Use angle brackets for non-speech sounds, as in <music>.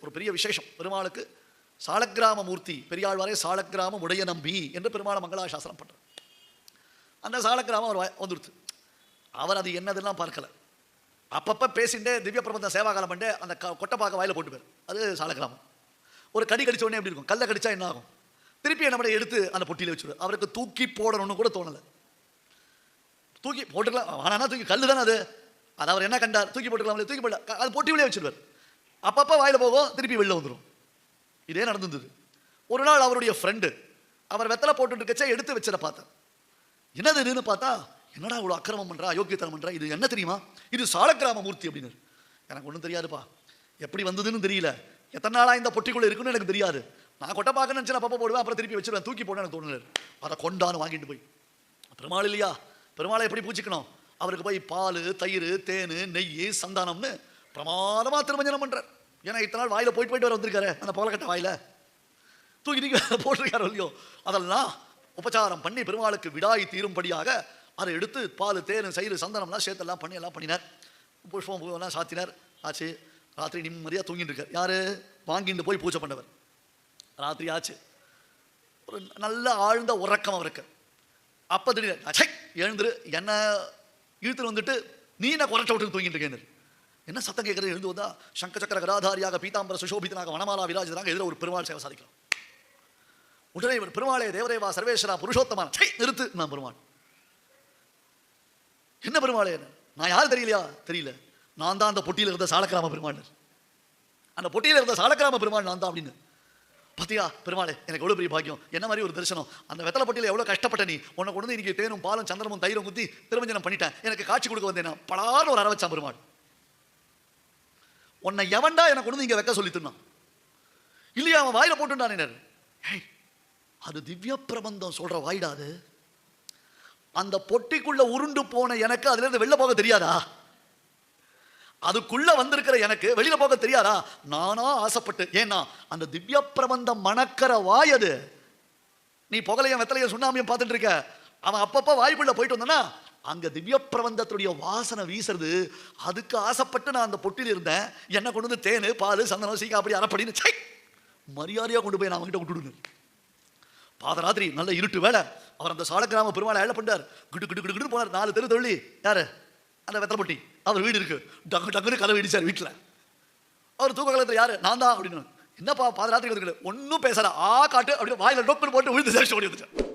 ஒரு பெரிய விசேஷம். பெருமாளுக்கு சாலக்கிராம மூர்த்தி பெரியாழ்வாரே சாலக்கிராமம் உடைய நம்பி என்று பெருமாளை மங்களாசாசனம் பண்றார். அந்த சாலக்கிராமம் அவர் வந்துடுத்து. அவர் அது என்னதுலாம் பார்க்கல. அப்பப்போ பேசிட்டு திவ்ய பிரபந்த சேவாகாலம் பண்ணே அந்த கொட்டை கொட்டைப்பாக்க வாயில போட்டு போயிரு. அது சாலக்கிராமம். ஒரு கடி கடிச்ச உடனே எப்படி இருக்கும்? கல்லை கடிச்சா என்ன ஆகும்? திருப்பி நம்மளை எடுத்து அந்த பொட்டியில் வச்சுரு. அவருக்கு தூக்கி போடணும்னு கூட தோணலை. தூக்கி போட்டுக்கலாம். ஆனால் தூக்கி கல்லு தானே அது. அது அவர் என்ன கண்டார்? தூக்கி போட்டுக்கலாம் தூக்கி போடல க- அது பொட்டியிலே வச்சுருவார். அப்பப்போ வாயில் போகும் திருப்பி வெளில வந்துடும் இதே நடந்துருந்தது. ஒரு நாள் அவருடைய ஃப்ரெண்டு அவர் வெத்தலை போட்டுட்டு இருக்கச்சே எடுத்து வச்சிட பார்த்தேன். என்னது இதுன்னு பார்த்தா என்னடா இவ்வளோ அக்கிரமம் பண்ணுறா அயோக்கியத்தனம் பண்ணுறா இது என்ன தெரியுமா? இது சாலக்கிராம மூர்த்தி அப்படின்னு. எனக்கு ஒன்றும் தெரியாதுப்பா. எப்படி வந்ததுன்னு தெரியல. எத்தனை நாளாக இந்த பொட்டிக்குள்ளே இருக்குன்னு எனக்கு தெரியாது. நான் கொட்டை பார்க்க நினச்சி நான் பப்ப போடுவேன் அப்புறம் திருப்பி வச்சிருவேன் தூக்கி போட எனக்கு தோணல அதை கொண்டான்னு வாங்கிட்டு போய். பெருமாள் இல்லையா? பெருமாளை எப்படி பூச்சிக்கணும் அவருக்கு போய் பால் தயிர் தேன் நெய் சந்தானம்னு பிரமாதமாக திருமஞ்சனம் பண்ணுறார் ஏன்னா இத்தனை நாள் வாயில் போயிட்டு போயிட்டு வர வந்திருக்காரு அந்த பவளக்கட்ட வாயில. தூக்கி தூக்கி <laughs> போட்டிருக்காரு இல்லையோ? அதெல்லாம் உபச்சாரம் பண்ணி பெருமாளுக்கு விடாய் தீரும்படியாக அதை எடுத்து பால் தேன் சயிறு சந்தனம்லாம் சேர்த்தெல்லாம் பண்ணி எல்லாம் பண்ணினார். புஷ்பம் பூவெல்லாம் சாத்தினார். ஆச்சு. ராத்திரி நிம்மதியாக தூங்கிட்டு இருக்கார். யார்? வாங்கிட்டு போய் பூஜை பண்ணவர். ராத்திரி ஆச்சு. ஒரு நல்ல ஆழ்ந்த உறக்கம் அவருக்கு. அப்போ திடீர் அச்சை எழுந்துரு என்ன இழுத்துட்டு வந்துட்டு நீ என்ன குறைச்ச விட்டு தூங்கிட்டு இருக்கேன் என்ன சத்தம் கேட்கறது? எழுந்து வந்தா சங்க சக்கர கதாதாரியாக பீதாம்பர சுசோபிதனாக வனமாலா விராஜிதனாக எதிர ஒரு பெருமாள் சேவை சாதிக்கலாம். உடனே இவர் பெருமாளே தேவதேவா சர்வேஸ்வரா புருஷோத்தமான சை நிறுத்து! நான் பெருமாள். என்ன பெருமாளே நான் யார் தெரியலையா? தெரியல. நான் தான் அந்த பொட்டியில் இருந்த சாலக்கிராம பெருமாள். அந்த பொட்டியில் இருந்த சாலக்கிராம பெருமாள் நான் தான் அப்படின்னு. பத்தியா பெருமாளே எனக்கு எவ்வளோ பெரிய பாக்கியம். என்ன மாதிரி ஒரு தரிசனம்? அந்த வெத்தலை பொட்டியில் எவ்வளோ கஷ்டப்பட்ட நீ? உன்னை கொண்டு இன்னைக்கு தேனும் பாலும் சந்திரமும் தயிரும் குத்தி திருமஞ்சனம் பண்ணிட்டேன். எனக்கு காட்சி கொடுக்க வந்தேன்? நான் பலாறு ஒரு அரவச்சான் பெருமாள். உன்னை எவன்டா எனக்கு கொண்டு வந்து இங்கே வைக்க சொல்லி தின்னான்? இல்லையா அவன் வாயில் போட்டுட்டான் ஏய் அது திவ்ய பிரபந்தம் சொல்ற வாயிடா அது. அந்த பொட்டிக்குள்ள உருண்டு போன எனக்கு அதுலேருந்து வெளில போக தெரியாதா? அதுக்குள்ள வந்திருக்கிற எனக்கு வெளியில போக தெரியாதா? நானா ஆசைப்பட்டு ஏன்னா அந்த திவ்ய பிரபந்தம் மணக்கிற வாய் அது. நீ புகழையும் வெத்தலையும் சுண்ணாமையும் பார்த்துட்டு இருக்க. அவன் அப்பப்போ வாய்ப்புள்ள போயிட்டு வந்தானா அங்கே திவ்ய பிரபந்தத்துடைய வாசனை வீசுறது. அதுக்கு ஆசைப்பட்டு நான் அந்த பொட்டியில் இருந்தேன். என்ன கொண்டு வந்து தேனு பால் சந்தனம் சீக்கா அப்படி அரைப்படின்னு சை! மரியாதையாக கொண்டு போய் நான் அவங்ககிட்ட விட்டுடுங்க பாதராத்திரி நல்ல இருட்டு வேலை. அவர் அந்த சாலக்கிராம பெருமாளை ஏழை பண்ணார் கிடு கிடு கிடு கிடு போனார். நாலு தெரு தொழில் யார்? அந்த வெத்தலைப்பட்டி அவர் வீடு இருக்கு. டக்கு டக்குன்னு கதவு இடிச்சார் வீட்டில் அவர் தூக்க காலத்தில் யார்? நான் தான் அப்படின்னு என்னப்பா பாதராத்திரி ஒன்றும் பேசல. ஆ காட்டு அப்படின்னு வாயில் டொக்குன்னு போட்டு விழுந்து சேர்ச்சி ஓடி வந்துட்டேன்